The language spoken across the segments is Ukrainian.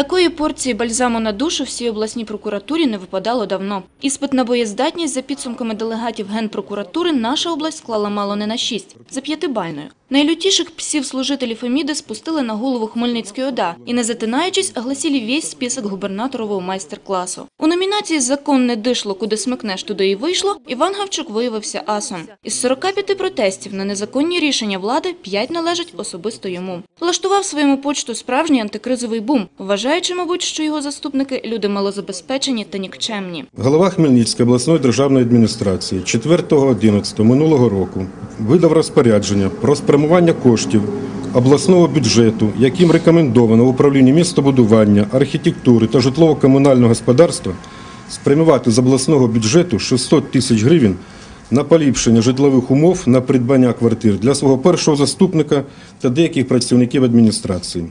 Такої порції бальзаму на душу всій обласній прокуратурі не випадало давно. Іспит на боєздатність за підсумками делегатів Генпрокуратури наша область склала мало не на 6, за п'ятибальною. Найлютіших псів служителів Феміди спустили на голову Хмельницької ОДА і, не затинаючись, огласили весь список губернаторового майстер-класу. У номінації «Законне дишло, куди смикнеш, туди і вийшло» Іван Гавчук виявився асом. Із 45 протестів на незаконні рішення влади 5 належать особисто йому. Влаштував своєму почту справжній антикризовий бум, вважаючи, мабуть, що його заступники – люди малозабезпечені та нікчемні. Голова Хмельницької обласної державної адміністрації 4.11 минулого року видав розпорядження про спрямування коштів обласного бюджету, яким рекомендовано управлінню містобудування, архітектури та житлово-комунального господарства спрямувати з обласного бюджету 600 тисяч гривень на поліпшення житлових умов на придбання квартир для свого першого заступника та деяких працівників адміністрації.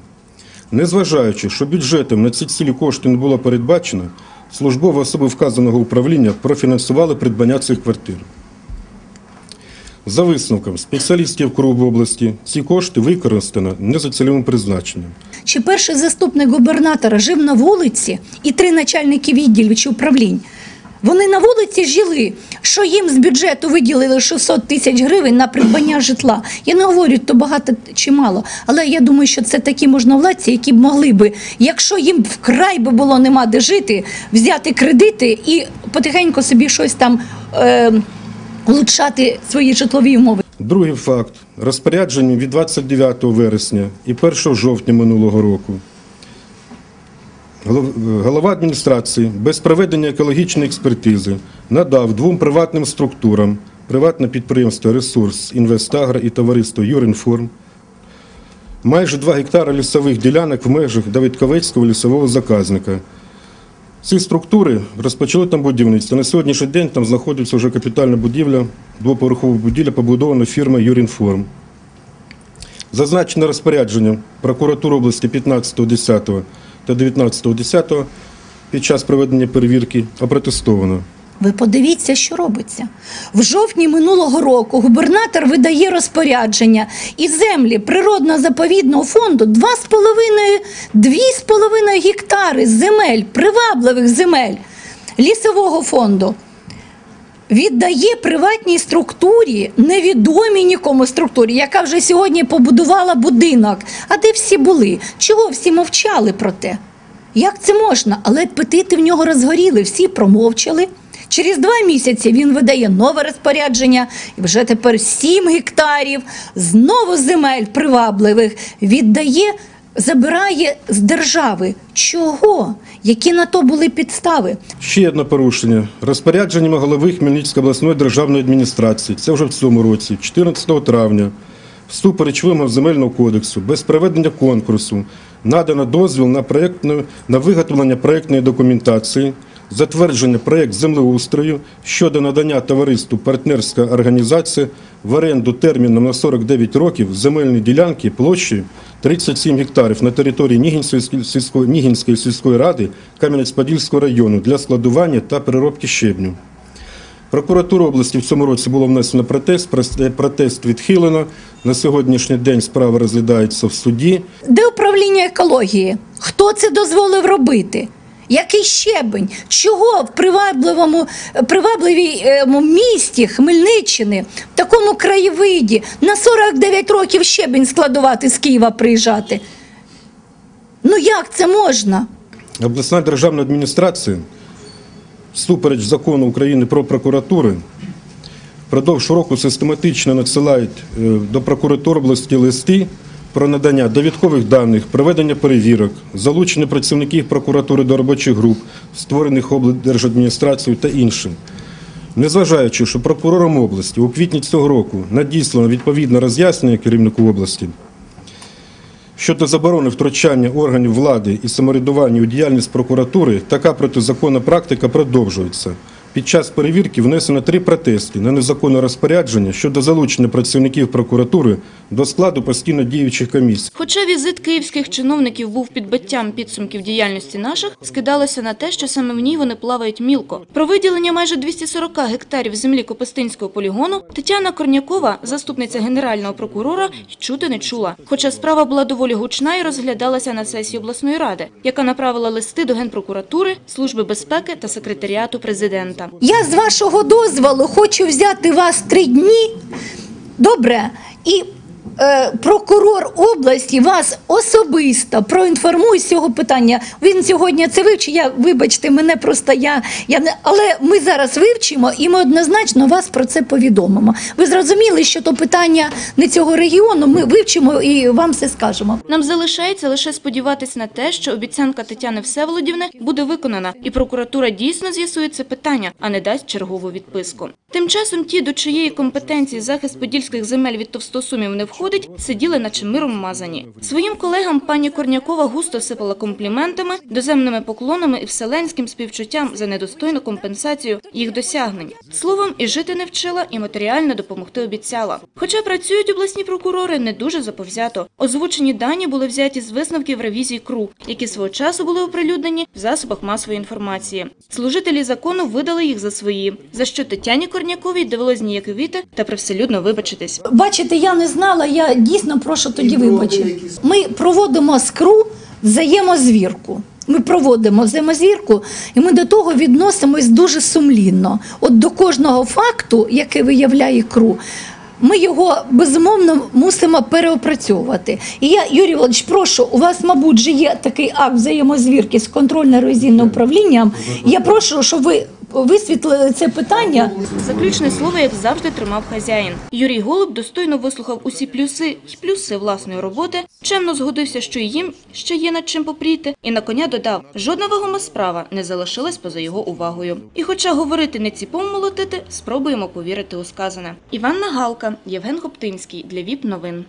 Незважаючи, що бюджетом на ці цілі кошти не було передбачено, службові особи вказаного управління профінансували придбання цих квартир. За висновком спеціалістів КРУБ області, ці кошти використано не за цільовим призначенням. Чи перший заступник губернатора жив на вулиці і три начальники відділів чи управлінь? Вони на вулиці жили, що їм з бюджету виділили 600 тисяч гривень на придбання житла. Я не говорю, то багато чи мало, але я думаю, що це такі можновладці, які б могли би, якщо їм вкрай би було нема де жити, взяти кредити і потихеньку собі щось там е, улучшати свої житлові умови. Другий факт розпорядженням від 29 вересня і 1 жовтня минулого року. Голов- Голова адміністрації без проведення екологічної експертизи надав двом приватним структурам приватне підприємство Ресурс Інвестагро і товариство Юрінформ майже 2 гектари лісових ділянок в межах Давидковецького лісового заказника. Ці структури розпочали там будівництво. На сьогоднішній день там знаходиться вже капітальна будівля, двоповерхова будівля, побудована фірмою Юрінформ. Зазначене розпорядження прокуратури області 15.10 та 19.10 під час проведення перевірки опротестовано. Ви подивіться, що робиться. В жовтні минулого року губернатор видає розпорядження і землі природно-заповідного фонду 2,5 2,5 гектари земель, привабливих земель лісового фонду. Віддає приватній структурі, невідомій нікому структурі, яка вже сьогодні побудувала будинок. А де всі були? Чого всі мовчали про те? Як це можна? Але апетити в нього розгоріли, всі промовчали. Через два місяці він видає нове розпорядження, і вже тепер 7 гектарів знову земель привабливих віддає, забирає з держави. Чого? Які на то були підстави? Ще одне порушення. Розпорядженнями голови Хмельницької обласної державної адміністрації, це вже в цьому році, 14 травня, всупереч вимогам земельного кодексу, без проведення конкурсу, надано дозвіл на, проєктну- на виготовлення проєктної документації, затвердження проєкт землеустрою щодо надання товариству партнерська організація в оренду терміном на 49 років земельні ділянки площею 37 гектарів на території Нігінської сільської, Нігінської сільської ради Кам'янець-Подільського району для складування та переробки щебню. Прокуратура області в цьому році було внесено протест. Протест відхилено. На сьогоднішній день справа розглядається в суді. Де управління екології? Хто це дозволив робити? Який щебень? Чого в привабливому, привабливій ему місті Хмельниччини, в такому краєвиді, на 49 років щебень складувати з Києва приїжджати? Ну як це можна? Обласна державна адміністрація, всупереч закону України про прокуратури, впродовж року систематично надсилають е, до прокуратур області листи про надання довідкових даних, проведення перевірок, залучення працівників прокуратури до робочих груп, створених облдержадміністрацією та іншим. Незважаючи, що прокурором області у квітні цього року надіслано відповідне роз'яснення керівнику області, Щодо заборони втручання органів влади і самоврядування у діяльність прокуратури, така протизаконна практика продовжується. Під час перевірки внесено три протести на незаконне розпорядження щодо залучення працівників прокуратури до складу постійно діючих комісій. Хоча візит київських чиновників був підбиттям підсумків діяльності наших, скидалося на те, що саме в ній вони плавають мілко. Про виділення майже 240 гектарів землі Копистинського полігону Тетяна Корнякова, заступниця генерального прокурора, й чути не чула. Хоча справа була доволі гучна і розглядалася на сесії обласної ради, яка направила листи до Генпрокуратури, Служби безпеки та секретаріату президента. Я з вашого дозволу хочу взяти вас три дні. Добре. І е, прокурор області вас особисто проінформує з цього питання. Він сьогодні це вивчив. Я, вибачте, мене просто я, я не. Але ми зараз вивчимо і ми однозначно вас про це повідомимо. Ви зрозуміли, що то питання не цього регіону. Ми вивчимо і вам все скажемо. Нам залишається лише сподіватися на те, що обіцянка Тетяни Всеволодівни буде виконана, і прокуратура дійсно з'ясує це питання, а не дасть чергову відписку. Тим часом ті, до чиєї компетенції захист подільських земель від товстосумів не входить, сиділи наче миром мазані. Своїм колегам пані Корнякова густо сипала компліментами, доземними поклонами і вселенським співчуттям за недостойну компенсацію їх досягнень. Словом, і жити не вчила, і матеріально допомогти обіцяла. Хоча працюють обласні прокурори не дуже заповзято. Озвучені дані були взяті з висновків ревізії КРУ, які свого часу були оприлюднені в засобах масової інформації. Служителі закону видали їх за свої, за що Тетяні Корняковій довелось ніяковіти та привселюдно вибачитись. Бачите, я не знала, я дійсно прошу тоді вибачити. Ми проводимо з КРУ взаємозвірку. Ми проводимо взаємозвірку, і ми до того відносимось дуже сумлінно. От до кожного факту, який виявляє КРУ, ми його безумовно мусимо переопрацьовувати. І я, Юрій Володимирович, прошу, у вас, мабуть, же є такий акт взаємозвірки з контрольно-ревізійним управлінням. Я прошу, щоб ви висвітлили це питання. Заключне слово, як завжди, тримав хазяїн. Юрій Голуб достойно вислухав усі плюси й плюси власної роботи, чемно згодився, що їм ще є над чим попріти, і на коня додав, жодна вагома справа не залишилась поза його увагою. І хоча говорити не ціпом молотити, спробуємо повірити у сказане. Іванна Галка, Євген Хоптинський для ВІП новин.